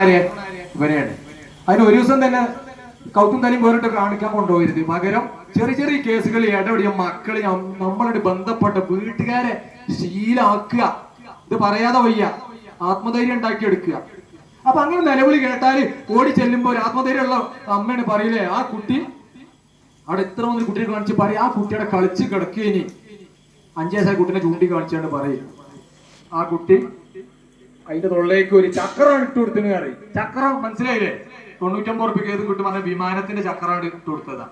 ഇവരെയാണ്. അതിന് ഒരു ദിവസം തന്നെ കൗത്തും തലയും വേറിട്ട് കാണിക്കാൻ കൊണ്ടുപോയിരുന്നു. പകരം ചെറിയ ചെറിയ കേസുകൾ ഇടപെടിയ മക്കളെ നമ്മളോട് ബന്ധപ്പെട്ട വീട്ടുകാരെ ശീലാക്കുക. ഇത് പറയാതെ വയ്യ. ആത്മധൈര്യം ഉണ്ടാക്കിയെടുക്കുക. അപ്പൊ അങ്ങനെ നിലവിളി കേട്ടാൽ ഓടി ചെല്ലുമ്പോ ഒരു ആത്മധൈര്യമുള്ള അമ്മയാണ് പറയില്ലേ ആ കുട്ടി അവിടെ ഇത്ര വന്ന് കുട്ടിയെ കാണിച്ച് പറയും ആ കുട്ടിയുടെ കളിച്ച് കിടക്കുക ഇനി അഞ്ചു വയസ്സായ കുട്ടീനെ ചൂണ്ടി കാണിച്ചാണ് പറയും ആ കുട്ടി അതിന്റെ തൊള്ളേക്ക് ഒരു ചക്രം ഇട്ട് കൊടുത്തിന് കറി. ചക്രം മനസ്സിലായില്ലേ? തൊണ്ണൂറ്റൊമ്പത് ഉറുപ്പിക്ക് ഏത് കിട്ടും പറഞ്ഞ വിമാനത്തിന്റെ ചക്രം ഇട്ട് കൊടുത്തതാ.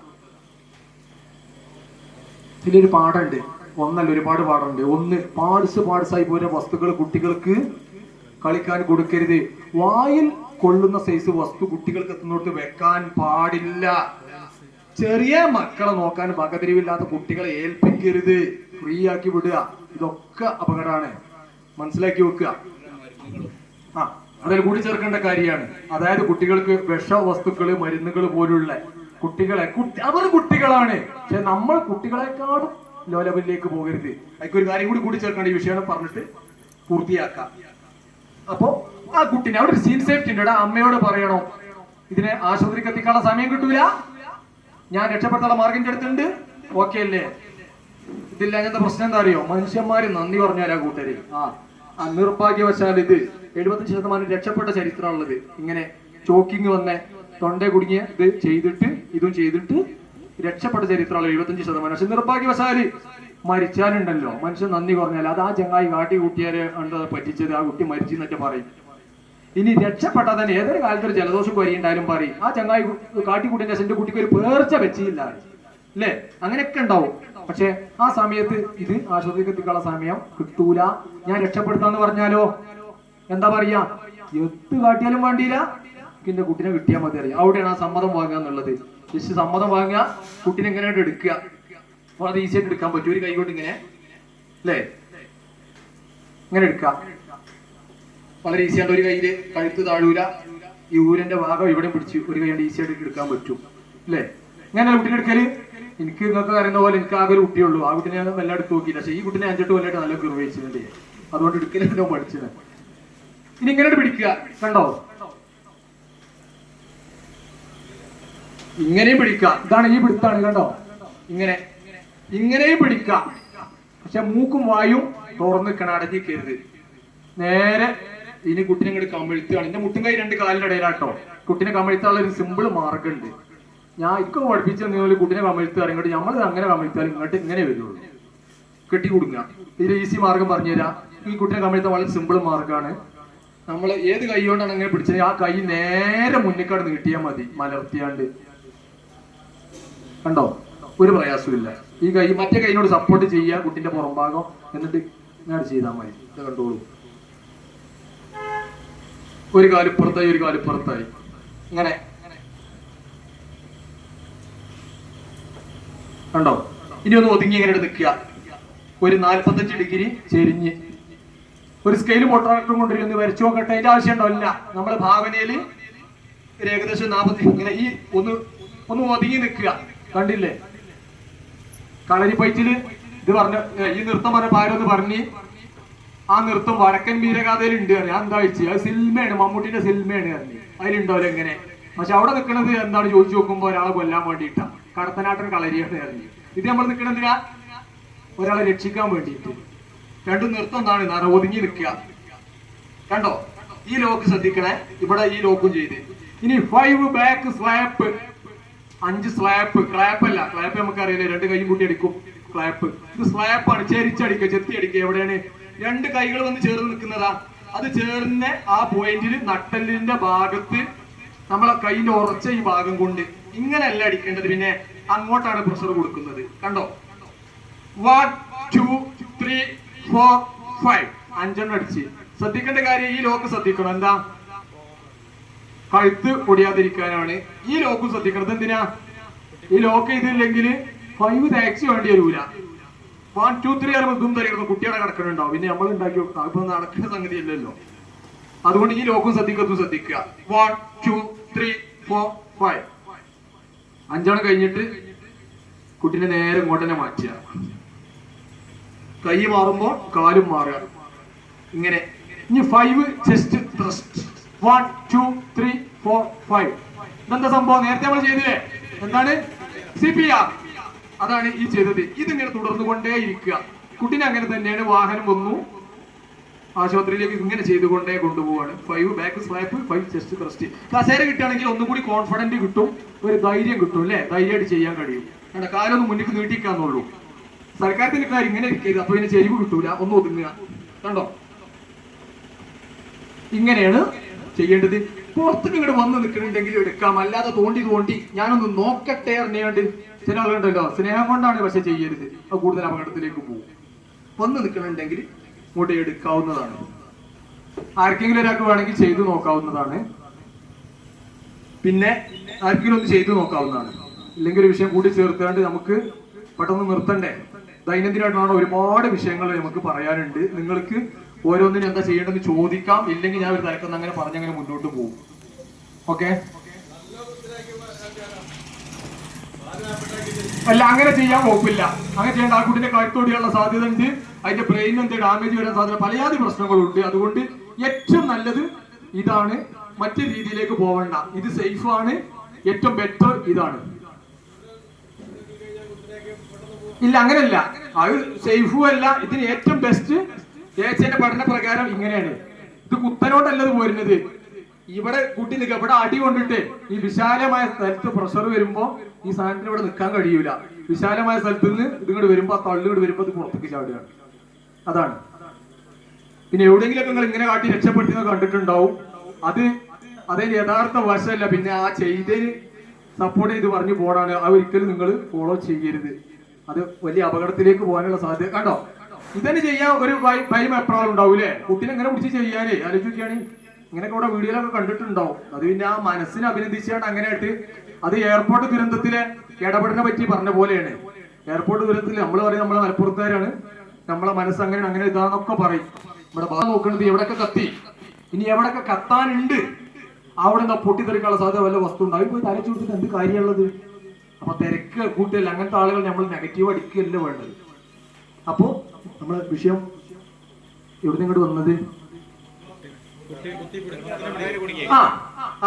ഇതിലൊരു പാടുണ്ട്. ഒന്നല്ല ഒരുപാട് പാടുണ്ട്. ഒന്ന് പാർട്സ് ആയി പോരുന്ന വസ്തുക്കൾ കുട്ടികൾക്ക് കളിക്കാൻ കൊടുക്കരുത്. വായിൽ കൊള്ളുന്ന സൈസ് വസ്തു കുട്ടികൾക്ക് എത്തുന്നിടത്ത് വെക്കാൻ പാടില്ല. ചെറിയ മക്കളെ നോക്കാൻ പകതിരിവില്ലാത്ത കുട്ടികളെ ഏൽപ്പിക്കരുത്. ഫ്രീ ആക്കി വിടുക. ഇതൊക്കെ അപകടമാണ്. മനസ്സിലാക്കി വെക്കുക. ആ അതിൽ കൂടി ചേർക്കേണ്ട കാര്യമാണ്. അതായത് കുട്ടികൾക്ക് വിഷ വസ്തുക്കൾ മരുന്നുകൾ പോലുള്ള കുട്ടികളെ കുട്ടി അവർ കുട്ടികളാണ്. പക്ഷെ നമ്മൾ കുട്ടികളെക്കാളും ലോ ലെവലിലേക്ക് പോകരുത്. അതിക്ക് ഒരു കാര്യം കൂടി കൂടി ചേർക്കേണ്ട ഈ വിഷയം പറഞ്ഞിട്ട് പൂർത്തിയാക്കാം. അപ്പോ ആ കുട്ടിനെ അവിടെ സീൻ സേഫ്റ്റി ഉണ്ട്. അമ്മയോട് പറയണോ? ഇതിനെ ആശുപത്രിക്ക് എത്തിക്കാനുള്ള സമയം കിട്ടൂല? ഞാൻ രക്ഷപ്പെട്ടാനുള്ള മാർഗിന്റെ അടുത്തുണ്ട്. ഓക്കെ അല്ലേ? ഇതില്ല അങ്ങനത്തെ പ്രശ്നം എന്താ അറിയോ? മനുഷ്യന്മാര് നന്ദി പറഞ്ഞു ആ കൂട്ടര്. ആ. നിർഭാഗ്യവശാൽ ഇത് എഴുപത്തഞ്ച് ശതമാനം രക്ഷപ്പെട്ട ചരിത്രമുള്ളത് ഇങ്ങനെ ചോക്കിങ് വന്ന തൊണ്ട കുടുങ്ങിയ ഇത് ചെയ്തിട്ട് ഇതും ചെയ്തിട്ട് രക്ഷപ്പെട്ട ചരിത്രമുള്ള എഴുപത്തഞ്ച് ശതമാനം. പക്ഷെ നിർഭാഗ്യവശാൽ മരിച്ചാലുണ്ടല്ലോ. മനുഷ്യൻ നന്ദി പറഞ്ഞാൽ അത് ആ ചങ്ങായി കാട്ടി കൂട്ടിയാരെ ഉണ്ട് പറ്റിച്ചത് ആ കുട്ടി മരിച്ചു എന്നൊക്കെ പറയും. ഇനി രക്ഷപ്പെട്ടാൽ തന്നെ ഏതൊരു കാലത്തൊരു ജലദോഷം ജലദോഷം കൊരിയുണ്ടായാലും പറയും. ആ ചങ്ങായി കാട്ടിക്കൂട്ടിന്റെ എന്റെ കുട്ടിക്ക് ഒരു പേർച്ച വെച്ചില്ല അല്ലേ അങ്ങനെയൊക്കെ ഉണ്ടാവും. പക്ഷെ ആ സമയത്ത് ഇത് ആശുപത്രിക്ക് എത്തിക്കാനുള്ള സമയം കിട്ടൂല. ഞാൻ രക്ഷപ്പെടുത്താന്ന് പറഞ്ഞാലോ? എന്താ പറയാ? എത്ത് കാട്ടിയാലും വേണ്ടിയില്ല. എന്റെ കുട്ടിനെ കിട്ടിയാൽ മതി അറിയാം. അവിടെയാണ് ആ സമ്മതം വാങ്ങുക എന്നുള്ളത്. ജസ്റ്റ് സമ്മതം വാങ്ങുക കുട്ടിനെ എങ്ങനെയായിട്ട് എടുക്കുക. അത് ഈസി ആയിട്ട് എടുക്കാൻ പറ്റും. ഒരു കൈ കൊണ്ട് ഇങ്ങനെ അല്ലേ ഇങ്ങനെ എടുക്കാം വളരെ ഈസി ആയിട്ട് ഒരു കയ്യിൽ കഴുത്ത് താഴൂല. ഈ ഊരന്റെ ഭാഗം ഇവിടെ പിടിച്ച് ഒരു കൈ കൊണ്ട് ഈസി ആയിട്ട് എടുക്കാൻ പറ്റും. അല്ലേ ഇങ്ങനെ കുട്ടീനെ എടുക്കൽ? എനിക്ക് നിങ്ങൾക്ക് അറിയുന്ന പോലെ എനിക്ക് ആകെ ഒരു കുട്ടിയുള്ളൂ. ആ കുട്ടിനെ ഞാൻ വല്ല എടുത്ത് നോക്കിയില്ല പക്ഷേ ഈ കുട്ടിനെ അഞ്ചെട്ട് കൊല്ലമായിട്ട് നല്ല നിർവഹിച്ചിട്ടുണ്ട് അതുകൊണ്ട് എടുക്കലോ പഠിച്ചത്. ഇനി ഇങ്ങനെ പിടിക്കുക. കണ്ടോ? ഇങ്ങനെയും പിടിക്കുക. ഇതാണ് ഈ പിടുത്താണ് കണ്ടോ? ഇങ്ങനെ. ഇങ്ങനെയും പിടിക്കുക. പക്ഷെ മൂക്കും വായും തുറന്ന് നിൽക്കണം അടഞ്ഞിക്കരുത് നേരെ ഇനി കുട്ടിനെ ഇങ്ങോട്ട് കമിഴ്ത്തുകയാണ്. എന്റെ മുട്ടും കൈ രണ്ട് കാലിന്റെ ഇടയിലാട്ടോ. കുട്ടിനെ കമിഴ്ത്താനുള്ള ഒരു സിമ്പിൾ മാർഗമുണ്ട്. ഞാൻ ഇക്കും പഠിപ്പിച്ച നിങ്ങൾ കുട്ടിനെ കമിഴ്ത്തുക ഇങ്ങോട്ട് നമ്മൾ അങ്ങനെ കമിഴ്ത്താൽ ഇങ്ങോട്ട് ഇങ്ങനെ വരുള്ളൂ. കെട്ടി കൊടുക്കുക ഇതിൽ ഈസി മാർഗം പറഞ്ഞുതരാം ഈ കുട്ടിനെ കമിഴ്ത്താൻ വളരെ സിമ്പിൾ മാർഗമാണ്. നമ്മൾ ഏത് കൈ കൊണ്ടാണ് അങ്ങനെ പിടിച്ചത്? ആ കൈ നേരെ മുന്നിക്കാട് നീട്ടിയാൽ മതി. മലർത്തിയാണ്ട്. കണ്ടോ? ഒരു പ്രയാസമില്ല ഈ കൈ മറ്റേ കൈനോട് സപ്പോർട്ട് ചെയ്യുക കുട്ടിന്റെ പുറംഭാഗം. എന്നിട്ട് ഞാൻ ചെയ്താൽ മതി. ഇത് കണ്ടോളൂ. ഒരു കാലിപ്പുറത്തായി ഒരു കാലിപ്പുറത്തായി ഇങ്ങനെ കണ്ടോ? ഇനി ഒന്ന് ഒതുങ്ങി ഇങ്ങനെ നിൽക്കുക ഒരു നാൽപ്പത്തഞ്ച് ഡിഗ്രി ചെരിഞ്ഞ്. ഒരു സ്കെയിൽ പൊട്ടാക്ടറും കൊണ്ടിരുന്ന് വരച്ചു നോക്കട്ടെ. അതിന്റെ ആവശ്യമുണ്ടോ? ഇല്ല. നമ്മുടെ ഭാവനയിൽ ഒരു ഏകദേശം നാൽപ്പത്തി ഇങ്ങനെ ഈ ഒന്ന് ഒന്ന് ഒതുങ്ങി നിൽക്കുക. കണ്ടില്ലേ? കളരിപ്പയറ്റിൽ ഇത് പറഞ്ഞ ഈ നൃത്തം പറഞ്ഞ പാരൊന്ന് പറഞ്ഞ് ആ നൃത്തം വടക്കൻ വീരഗാഥയിൽ ഉണ്ട് ഞാൻ എന്താ വെച്ച്? അത് സിൽമയാണ് മമ്മൂട്ടിന്റെ സിൽമയാണ് പറഞ്ഞു. അതിലുണ്ടാവില്ല എങ്ങനെ പക്ഷെ അവിടെ നിൽക്കുന്നത് എന്താണ്? ചോദിച്ചു നോക്കുമ്പോ ഒരാളെ കൊല്ലാൻ വേണ്ടിയിട്ടാ കടത്തനാട്ടൻ കളരിയാണ് ഇറങ്ങി ഇത് നമ്മൾ നിൽക്കണെന്തിനാ ഒരാളെ രക്ഷിക്കാൻ വേണ്ടിയിട്ട്. രണ്ടും നൃത്തം എന്താണ്? നറ ഒതുങ്ങി നിൽക്കുക. കണ്ടോ? ഈ ലോക്ക് ശ്രദ്ധിക്കണേ. ഇവിടെ ഈ ലോക്കും ചെയ്ത്. ഇനി ഫൈവ് ബാക്ക് സ്ലാപ്പ് അഞ്ച് സ്ലാപ്പ് ക്ലാപ്പ് അല്ല. ക്ലാപ്പ് നമുക്ക് അറിയില്ല രണ്ട് കൈയും കൂട്ടി അടിക്കും. ക്ലാപ്പ് ഇത് സ്വാപ്പ് ആണ്. ചെരിച്ചടിക്കുക. ചെത്തി അടിക്കുക എവിടെയാണ്? രണ്ട് കൈകൾ വന്ന് ചേർന്ന് നിൽക്കുന്നതാ. അത് ചേർന്ന് ആ പോയിന്റിൽ നട്ടലിന്റെ ഭാഗത്ത് നമ്മളെ കൈയിന്റെ ഉറച്ച ഈ ഭാഗം കൊണ്ട് ഇങ്ങനെയല്ല അടിക്കേണ്ടത്. പിന്നെ അങ്ങോട്ടാണ് പ്രഷർ കൊടുക്കുന്നത്. കണ്ടോ? One two three four five അഞ്ചെണ്ണം അടിച്ച്. ശ്രദ്ധിക്കേണ്ട കാര്യം ഈ ലോക്ക് ശ്രദ്ധിക്കണം. എന്താ? കഴുത്ത് പൊടിയാതിരിക്കാനാണ്. ഈ ലോക്ക് ശ്രദ്ധിക്കണം. എന്തിനാ ഈ ലോക്ക് ചെയ്തില്ലെങ്കിൽ ഫൈവ് ടാക്സി വേണ്ടി വരൂല. വൺ ടു ത്രീ ആകുമ്പോൾ ഇതും തരുന്ന കുട്ടികളെ കിടക്കണുണ്ടാവും. പിന്നെ നമ്മൾ ഉണ്ടാക്കി ഇപ്പൊ നടക്കുന്ന സംഗതി അല്ലല്ലോ അതുകൊണ്ട് ഈ ലോക്കും ശ്രദ്ധിക്കത്തും ശ്രദ്ധിക്കുക. One two three four five അഞ്ചെണ്ണം കഴിഞ്ഞിട്ട് കുട്ടീനെ നേരെ ഇങ്ങോട്ട് തന്നെ മാറ്റുക. കൈ മാറുമ്പോൾ കാലും മാറുക. ഇങ്ങനെ. ഇനി five chest thrust one two three four five ഇതെന്താ സംഭവം? നേരത്തെ നമ്മൾ ചെയ്തില്ലേ എന്താണ്? സി പി ആർ അതാണ് ഈ ചെയ്തത്. ഇതിങ്ങനെ തുടർന്നുകൊണ്ടേ ഇരിക്കുക കുട്ടിനെ അങ്ങനെ തന്നെയാണ് വാഹനം വന്നു. ആശുപത്രിയിലേക്ക് ഇങ്ങനെ ചെയ്തുകൊണ്ടേ കൊണ്ടുപോവാണ്. Five back swap five chest thrust കസേര കിട്ടുകയാണെങ്കിൽ ഒന്നും കൂടി കോൺഫിഡന്റ് കിട്ടും ഒരു ധൈര്യം കിട്ടും അല്ലേ? ധൈര്യമായിട്ട് ചെയ്യാൻ കഴിയും. കാരണം കാലൊന്നും മുന്നിൽ നീട്ടിക്കാന്നുള്ളൂ. സർക്കാരിന്റെ കാര്യം ഇങ്ങനെ ഇരിക്കരുത്. അപ്പൊ ഇതിന് ചെരിവ് കിട്ടൂല. ഒന്ന് ഒതുങ്ങുക. കണ്ടോ? ഇങ്ങനെയാണ് ചെയ്യേണ്ടത്. പുറത്ത് ഇങ്ങോട്ട് വന്ന് നിൽക്കുന്നുണ്ടെങ്കിൽ എടുക്കാം. അല്ലാതെ തോണ്ടി തോണ്ടി ഞാനൊന്ന് നോക്കട്ടെ അറിഞ്ഞാണ്ട് ചില ആളുകളുണ്ടല്ലോ സ്നേഹം കൊണ്ടാണ് പക്ഷെ ചെയ്യരുത്. അത് കൂടുതൽ അപകടത്തിലേക്ക് പോകും. വന്ന് നിൽക്കണുണ്ടെങ്കിൽ ഇങ്ങോട്ട് എടുക്കാവുന്നതാണ് ആർക്കെങ്കിലും ഒരാൾക്ക് വേണമെങ്കിൽ ചെയ്തു നോക്കാവുന്നതാണ്. പിന്നെ ആർക്കെങ്കിലും ഒന്ന് ചെയ്തു നോക്കാവുന്നതാണ്. ഇല്ലെങ്കിൽ ഒരു വിഷയം കൂടി ചേർത്താണ്ട് നമുക്ക് പെട്ടെന്ന് നിർത്തണ്ടേ? ദൈനംദിനമായിട്ടാണ് ഒരുപാട് വിഷയങ്ങൾ നമുക്ക് പറയാനുണ്ട്. നിങ്ങൾക്ക് ഓരോന്നിനും എന്താ ചെയ്യേണ്ടതെന്ന് ചോദിക്കാം. ഇല്ലെങ്കിൽ ഞാൻ ഒരു തലക്കെന്ന് അങ്ങനെ പറഞ്ഞങ്ങനെ മുന്നോട്ട് പോകും. ഓക്കെ? അല്ല അങ്ങനെ ചെയ്യാൻ വകുപ്പില്ല. അങ്ങനെ ചെയ്യേണ്ട ആ കുട്ടിന്റെ കഴുത്തോടിയുള്ള സാധ്യത ഉണ്ട് അതിന്റെ ബ്രെയിൻ എന്ത് ഡാമേജ് വരാൻ സാധ്യത പലയാതി പ്രശ്നങ്ങളുണ്ട്. അതുകൊണ്ട് ഏറ്റവും നല്ലത് ഇതാണ്. മറ്റു രീതിയിലേക്ക് പോവണ്ട. ഇത് സേഫ് ആണ്. ഏറ്റവും ബെറ്റർ ഇതാണ്. ഇല്ല അങ്ങനെയല്ല. അത് സേഫും അല്ല. ഇതിന് ഏറ്റവും ബെസ്റ്റ് ചേച്ചേന്റെ പഠന പ്രകാരം ഇങ്ങനെയാണ്. ഇത് കുത്തനോട്ടല്ലത് പോരുന്നത്. ഇവിടെ കൂട്ടി നിൽക്കുക ഇവിടെ അടി കൊണ്ടിട്ട് ഈ വിശാലമായ സ്ഥലത്ത് പ്രഷർ വരുമ്പോ ഈ സാധനത്തിന് ഇവിടെ നിൽക്കാൻ കഴിയൂല. വിശാലമായ സ്ഥലത്ത് നിന്ന് ഇതിങ്ങോട്ട് വരുമ്പോ ആ തള്ളിങ്ങോട്ട് വരുമ്പോ ഇത് പുറത്തേക്ക് ചാടുകയാണ് അതാണ്. പിന്നെ എവിടെയെങ്കിലൊക്കെ നിങ്ങൾ ഇങ്ങനെ കാട്ടി രക്ഷപ്പെടുത്തുന്നത് കണ്ടിട്ടുണ്ടാവും. അത് അതിന് യഥാർത്ഥ വശമല്ല. പിന്നെ ആ ചെയ്തതിന് സപ്പോർട്ട് ചെയ്ത് പറഞ്ഞു പോടാണ് അത് ഒരിക്കലും നിങ്ങൾ ഫോളോ ചെയ്യരുത്. അത് വലിയ അപകടത്തിലേക്ക് പോകാനുള്ള സാധ്യത കണ്ടോ? ഇതന്നെ ചെയ്യാൻ ഒരു ഭയ- എപ്പോഴും ഉണ്ടാവൂലേ കുട്ടീനെ ഇങ്ങനെ പിടിച്ച് ചെയ്യാനേ ആലോചിക്കുകയാണ്. ഇങ്ങനെയൊക്കെ ഇവിടെ വീഡിയോയിലൊക്കെ കണ്ടിട്ടുണ്ടാവും. അത് പിന്നെ ആ മനസ്സിനെ അഭിനന്ദിച്ചാണ് അങ്ങനെയായിട്ട് അത് എയർപോർട്ട് ദുരന്തത്തിലെ ഇടപെടലിനെ പറ്റി പറഞ്ഞ പോലെയാണ്. എയർപോർട്ട് ദുരന്തത്തിൽ നമ്മൾ പറയുന്നത് നമ്മളെ മലപ്പുറത്തുകാരാണ്. നമ്മളെ മനസ്സ് അങ്ങനെ ഇതാന്നൊക്കെ പറയും. ഇവിടെ ഭാഗം നോക്കുന്നത് എവിടെയൊക്കെ കത്തി? ഇനി എവിടെയൊക്കെ കത്താനുണ്ട്? അവിടെ നിന്ന് പൊട്ടിത്തെറിക്കാനുള്ള സാധ്യത വല്ല വസ്തു ഉണ്ടാവും പോയി തലച്ചു കൊടുത്തിട്ട് എന്ത് കാര്യമുള്ളത്? അപ്പൊ തിരക്ക് കൂട്ടിയല്ല അങ്ങനത്തെ ആളുകൾ നമ്മൾ നെഗറ്റീവ് അടിക്കുകയല്ല വേണ്ടത്? അപ്പോ നമ്മളെ വിഷയം എവിടെ ഇങ്ങോട്ട് വന്നത്? ആ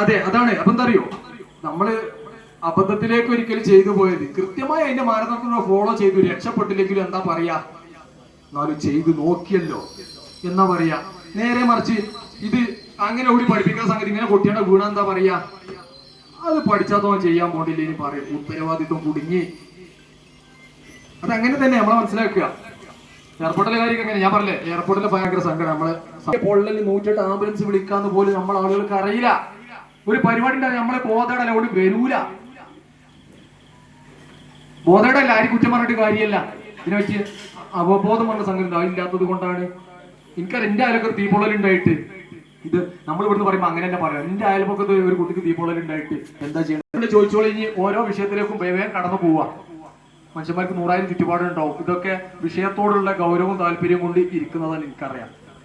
അതെ അതാണ്. അപ്പൊ എന്താ അറിയോ നമ്മൾ അബദ്ധത്തിലേക്ക് ഒരിക്കലും ചെയ്തു പോയത്. കൃത്യമായി അതിന്റെ മാനദണ്ഡങ്ങൾ ഫോളോ ചെയ്തു. രക്ഷപ്പെട്ടില്ലെങ്കിലും എന്താ പറയാ? എന്നാലും ചെയ്തു നോക്കിയല്ലോ എന്നാ പറയാ? നേരെ മറിച്ച് ഇത് അങ്ങനെ ഓടി പഠിപ്പിക്കുന്ന സംഗതി ഇങ്ങനെ കുട്ടിയുടെ വീണ എന്താ പറയാ? അത് പഠിച്ചാത്തോ ചെയ്യാൻ പോണ്ടില്ല ഇനി പറയും. ഉത്തരവാദിത്വം കുടുങ്ങി. അതങ്ങനെ തന്നെ നമ്മളെ മനസ്സിലാക്കുക. എയർപോർട്ടിലെ കാര്യം എങ്ങനെ ഞാൻ പറഞ്ഞേ എയർപോർട്ടിലെ ഭയങ്കര സങ്കടം. നമ്മൾ പൊള്ളലിൽ നൂറ്റെട്ട് ആംബുലൻസ് വിളിക്കാന്ന് പോലും നമ്മൾ ആളുകൾക്ക് അറിയില്ല. ഒരു പരിപാടി ഉണ്ടായി നമ്മളെ ബോധയുടെ അവിടെ വരൂല. ബോധയുടെ അല്ല ആരും കുറ്റം പറഞ്ഞിട്ട് കാര്യമല്ല. ഇതിനെ വെച്ച് അവബോധം വന്ന സംഗതി ഇല്ലാത്തത് കൊണ്ടാണ്. എനിക്കത് എന്റെ അയലൊക്കെ തീപ്പൊള്ളൽ ഉണ്ടായിട്ട്. ഇത് നമ്മൾ ഇവിടുന്ന് പറയുമ്പോൾ അങ്ങനെ തന്നെ പറയാം. എന്റെ അയൽപക്കത്ത് ഒരു കുട്ടിക്ക് തീപൊള്ളലുണ്ടായിട്ട് എന്താ ചെയ്യണം? ചോദിച്ചോളി ഇനി ഓരോ വിഷയത്തിലേക്കും വേഗം കടന്നു പോവാ. മനുഷ്യന്മാർക്ക് നൂറായിരം ചുറ്റുപാടുണ്ടാവും ഇതൊക്കെ വിഷയത്തോടുള്ള ഗൗരവവും താല്പര്യവും കൊണ്ട് ഇരിക്കുന്നതാണ് എനിക്കറിയാം.